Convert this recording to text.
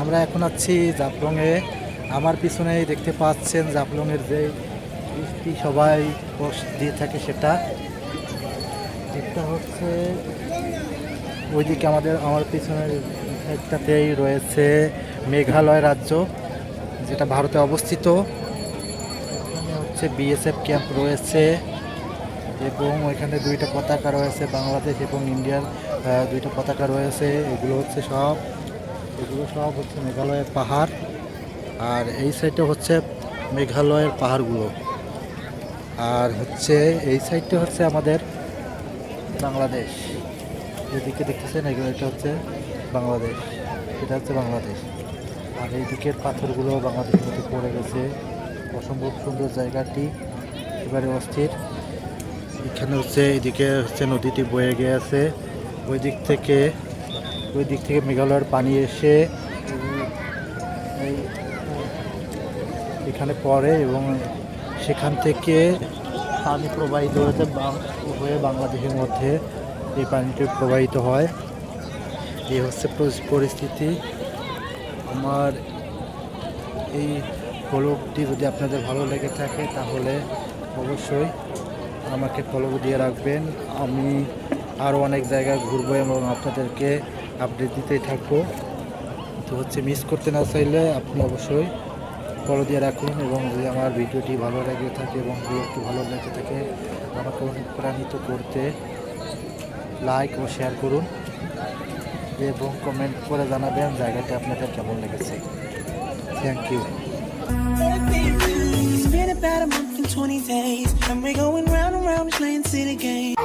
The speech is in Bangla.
আমরা এখন আছি জাফলংয়ে। আমার পিছনেই দেখতে পাচ্ছেন জাফলংয়ের যে বৃষ্টি সবাই পোস্ট দিয়ে থাকে সেটা। এটা হচ্ছে ওইদিকে আমাদের, আমার পিছনের একটাতেই রয়েছে মেঘালয় রাজ্য, যেটা ভারতে অবস্থিত। হচ্ছে বিএসএফ ক্যাম্প রয়েছে এবং ওইখানে দুইটা পতাকা রয়েছে, বাংলাদেশ এবং ইন্ডিয়ার দুইটা পতাকা রয়েছে। এগুলো হচ্ছে সব এগুলো সব হচ্ছে মেঘালয়ের পাহাড়। আর এই সাইডে হচ্ছে মেঘালয়ের পাহাড়গুলো। আর হচ্ছে এই সাইডটা হচ্ছে আমাদের বাংলাদেশ। এদিকে দেখতেছেন, এগুলো এটা হচ্ছে বাংলাদেশ। এটা হচ্ছে বাংলাদেশ। আর এই দিকের পাথরগুলো বাংলাদেশের মধ্যে পড়ে গেছে। অসম্ভব সুন্দর জায়গাটি। এবারে অস্থির। এখানে হচ্ছে, এদিকে হচ্ছে নদীটি বয়ে গিয়েছে ওই দিক থেকে ওই দিক থেকে মেঘালয়ের পানি এসে এখানে পড়ে এবং সেখান থেকে পানি প্রবাহিত হয়েছে হয়ে বাংলাদেশের মধ্যে এই পানিটি প্রবাহিত হয়। এই হচ্ছে পরিস্থিতি। আমার এই ব্লগটি যদি আপনাদের ভালো লেগে থাকে তাহলে অবশ্যই আমাকে ফলো দিয়ে রাখবেন। আমি আরও অনেক জায়গায় ঘুরবো এবং আপনাদেরকে আপডেট দিতেই থাকব। তো হচ্ছে মিস করতে না চাইলে আপনি অবশ্যই ফলো দিয়ে রাখুন এবং যদি আমার ভিডিওটি ভালো লেগে থাকে এবং ব্লগটি ভালো লেগে থাকে আমাকে অনুপ্রাণিত করতে লাইক ও শেয়ার করুন এবং কমেন্ট করে জানাবেন জায়গাটি আপনাদের কেমন লেগেছে। Thank you about a month and 20 days, and we're going round and round city.